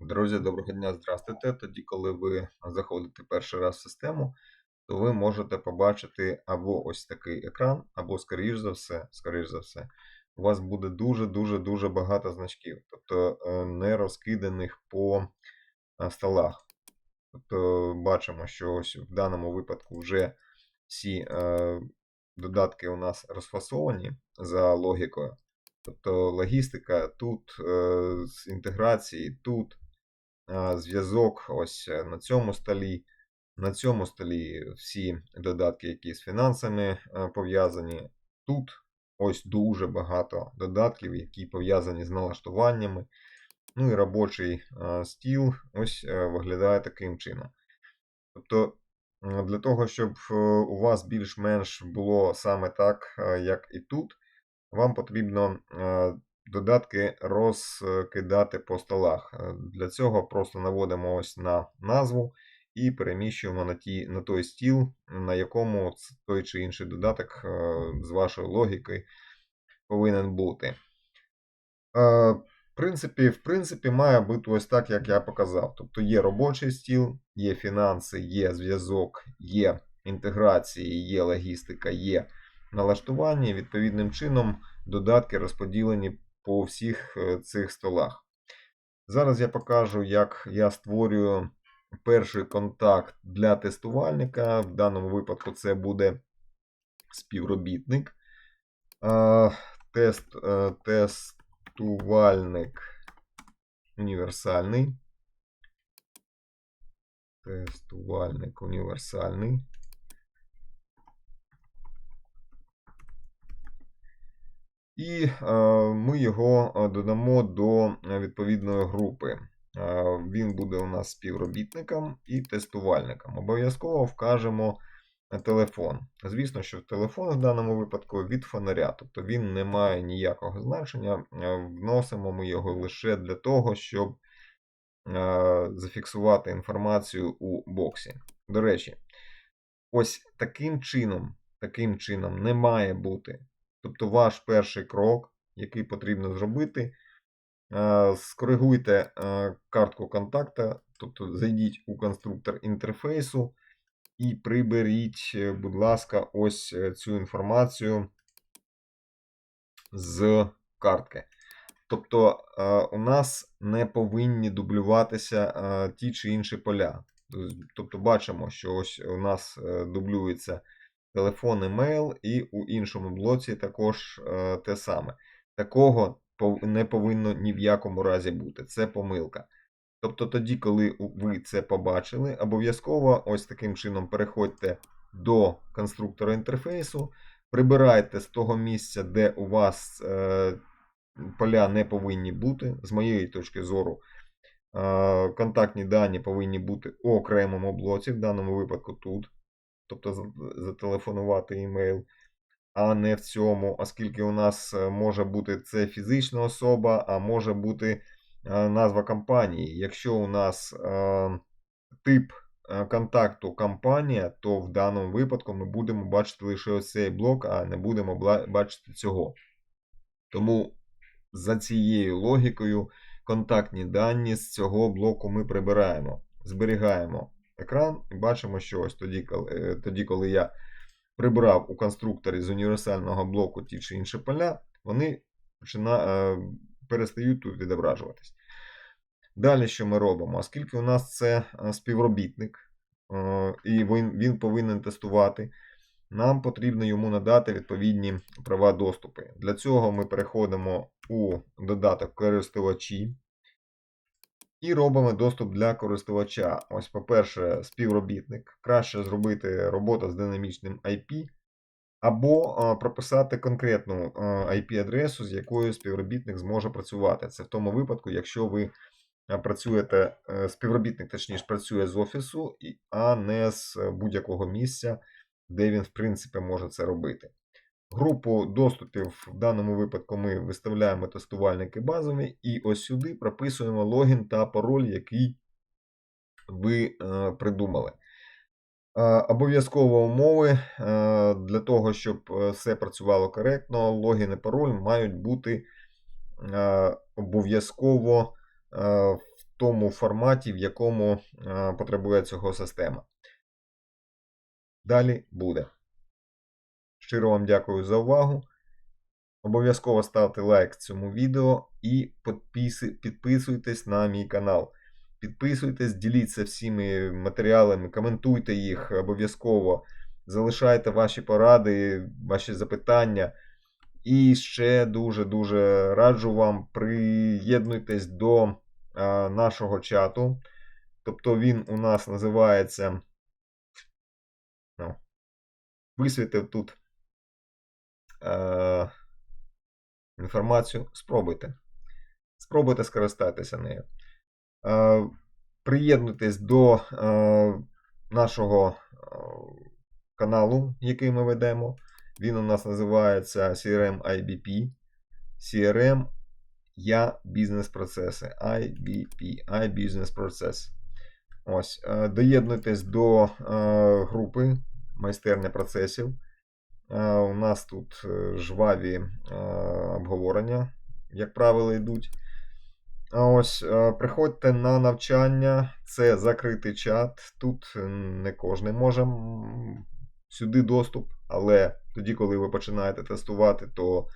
Друзі, доброго дня, здравствуйте. Тоді, коли ви заходите перший раз в систему, то ви можете побачити або ось такий екран, або, скоріш за все, скоріш за все, у вас буде дуже-дуже дуже багато значків, тобто е, не розкиданих по е, столах. Тобто бачимо, що ось в даному випадку вже всі е, додатки у нас розфасовані за логікою. Тобто логістика тут, з інтеграції тут, зв'язок ось е, на цьому столі. На цьому столі всі додатки, які з фінансами е, пов'язані. Тут ось дуже багато додатків, які пов'язані з налаштуваннями. Ну і робочий е, стіл ось виглядає таким чином. Тобто, для того, щоб у вас більш-менш було саме так, як і тут, вам потрібно додатки розкидати по столах. Е, Для цього просто наводимо ось на назву і переміщуємо на, ті, на той стіл, на якому той чи інший додаток е, з вашої логіки повинен бути. Е, В принципі, в принципі, має бути ось так, як я показав. Тобто є робочий стіл, є фінанси, є зв'язок, є інтеграції, є логістика, є налаштування. Відповідним чином додатки розподілені по всіх е, цих столах. Зараз я покажу, як я створюю перший контакт для тестувальника. В даному випадку це буде співробітник. Тест, е, тестувальник універсальний. Тестувальник універсальний. І е, ми його е, додамо до е, відповідної групи. Він буде у нас співробітником і тестувальником. Обов'язково вкажемо телефон. Звісно, що телефон в даному випадку від фонаря, тобто він не має ніякого значення. Вносимо ми його лише для того, щоб зафіксувати інформацію у боксі. До речі, ось таким чином, таким чином не має бути. Тобто ваш перший крок, який потрібно зробити, е, скоригуйте е, картку контакта, тобто зайдіть у конструктор інтерфейсу і приберіть, е, будь ласка, ось цю інформацію з картки. Тобто у нас не повинні дублюватися ті чи інші поля. Тобто бачимо, що ось у нас дублюється телефон, емейл, і у іншому блоці також е, те саме. Такого не повинно ні в якому разі бути. Це помилка. Тобто тоді, коли ви це побачили, обов'язково ось таким чином переходьте до конструктора інтерфейсу, прибирайте з того місця, де у вас е, поля не повинні бути. З моєї точки зору, е, контактні дані повинні бути у окремому блоці, в даному випадку тут тобто зателефонувати імейл, а не в цьому, оскільки у нас е, може бути це фізична особа, а може бути е, назва компанії. Якщо у нас е, тип контакту компанія, то в даному випадку ми будемо бачити лише ось цей блок, а не будемо бачити цього. Тому за цією логікою контактні дані з цього блоку ми прибираємо, зберігаємо екран і бачимо, що ось тоді, коли, е, тоді, коли я прибрав у конструкторі з універсального блоку ті чи інші поля, вони почина, е, перестають тут відображуватись. Далі що ми робимо? Оскільки у нас це е, співробітник, і він, він повинен тестувати, нам потрібно йому надати відповідні права доступи. Для цього ми переходимо у додаток користувачі і робимо доступ для користувача. Ось, по-перше, співробітник. Краще зробити робота з динамічним IP, або прописати конкретну IP-адресу, з якою співробітник зможе працювати. Це в тому випадку, якщо ви працюєте, е, співробітник, точніше, працює з офісу, а не з е, будь-якого місця, де він, в принципі, може це робити. Групу доступів в даному випадку ми виставляємо тестувальники базові, і ось сюди прописуємо логін та пароль, який ви е, придумали. Е, Обов'язково умови е, для того, щоб все працювало коректно, логін і пароль мають бути обов'язково в тому форматі, в якому потребує цього система. Далі буде. Щиро вам дякую за увагу. Обов'язково ставте лайк цьому відео і підписуйтесь на мій канал. Підписуйтесь, діліться всіми матеріалами, коментуйте їх обов'язково. Залишайте ваші поради, ваші запитання. І ще дуже-дуже раджу вам приєднуйтесь до е, нашого чату. Тобто він у нас називається. Ну, висвітив тут е, інформацію. Спробуйте. Спробуйте скористатися нею. Е, приєднуйтесь до е, нашого каналу, який ми ведемо. Він у нас називається CRM IBP. CRM Я бізнес-процеси. IBP. iBusiness Process. Ось. Доєднуйтесь до групи майстерня процесів. У нас тут е, жваві е, обговорення, як правило, йдуть. А ось е, приходьте на навчання, це закритий чат. Тут не кожен може сюди доступ, але тоді, коли ви починаєте тестувати, то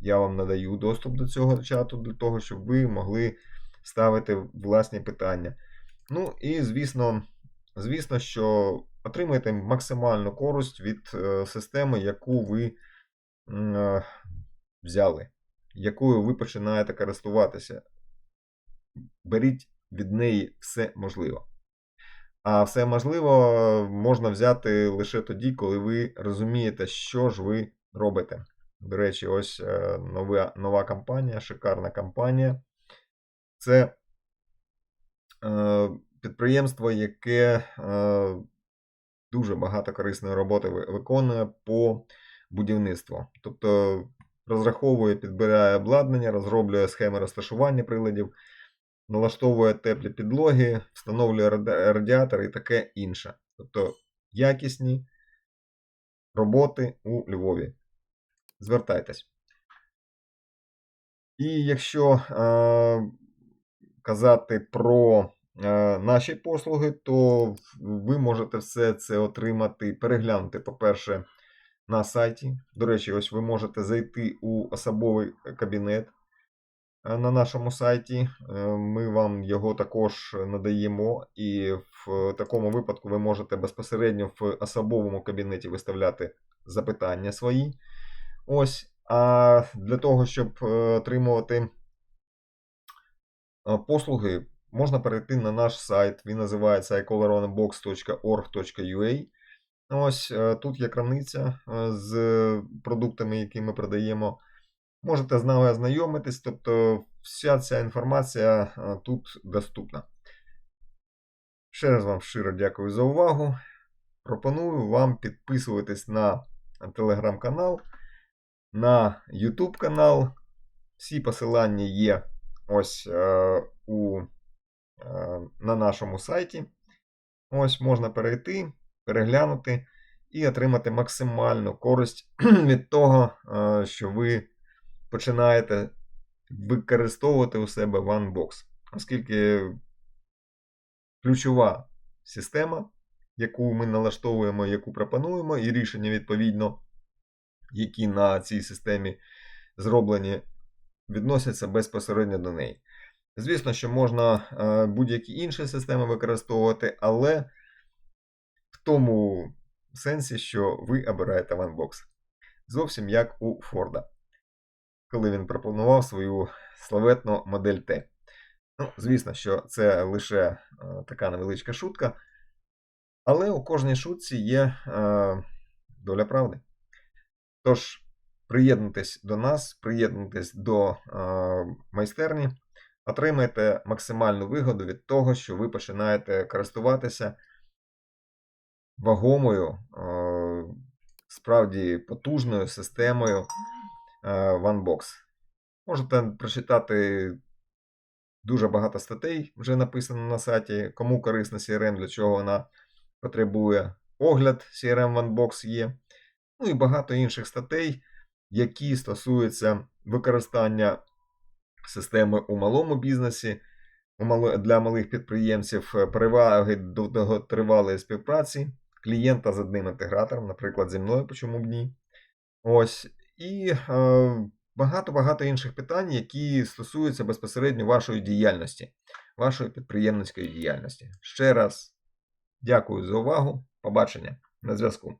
я вам надаю доступ до цього чату для того, щоб ви могли ставити власні питання. Ну і звісно, звісно, що отримаєте максимальну користь від е, системи, яку ви е, взяли, якою ви починаєте користуватися. Беріть від неї все можливе. А все можливо можна взяти лише тоді, коли ви розумієте, що ж ви робите. До речі, ось е, нова, нова кампанія, шикарна кампанія. Це е, підприємство, яке е, дуже багато корисної роботи виконує по будівництву. Тобто розраховує, підбирає обладнання, розроблює схеми розташування приладів, налаштовує теплі підлоги, встановлює радіатори і таке інше. Тобто якісні роботи у Львові. Звертайтесь. І якщо е, казати про наші послуги, то ви можете все це отримати, переглянути, по-перше, на сайті. До речі, ось ви можете зайти у особовий кабінет е, на нашому сайті. Е, Ми вам його також надаємо, і в такому випадку ви можете безпосередньо в особовому кабінеті виставляти запитання свої. Ось. А для того, щоб е, отримувати е, послуги, можна перейти на наш сайт. Він називається ecolaronbox.org.ua. Ось е, тут є крамниця е, з продуктами, які ми продаємо. Можете з нами ознайомитись, тобто вся ця інформація е, тут доступна. Ще раз вам щиро дякую за увагу. Пропоную вам підписуватись на телеграм-канал, на YouTube канал. Всі посилання є ось на нашому сайті. Ось можна перейти, переглянути і отримати максимальну користь від того, е, що ви починаєте використовувати у себе OneBox. Оскільки ключова система, яку ми налаштовуємо, яку пропонуємо, і рішення, відповідно, які на цій системі зроблені, відносяться безпосередньо до неї. Звісно, що можна е, будь-які інші системи використовувати, але в тому сенсі, що ви обираєте OneBox. Зовсім як у Форда, коли він пропонував свою славетну модель Т. Ну, звісно, що це лише е, така невеличка шутка, але у кожній шутці є е, доля правди. Тож, приєднуйтесь до нас, приєднуйтесь до майстерні, отримайте максимальну вигоду від того, що ви починаєте користуватися вагомою, е, справді потужною системою е, OneBox. Можете прочитати дуже багато статей, вже написано на сайті, кому корисна CRM, для чого вона потребує. Огляд CRM OneBox є. Ну і багато інших статей, які стосуються використання системи у малому бізнесі, для малих підприємців е, переваги довготривалої співпраці клієнта з одним інтегратором, наприклад, зі мною, чому б ні. Ось. І е, багато-багато інших питань, які стосуються безпосередньо вашої діяльності, вашої підприємницької діяльності. Ще раз дякую за увагу. Побачення на зв'язку.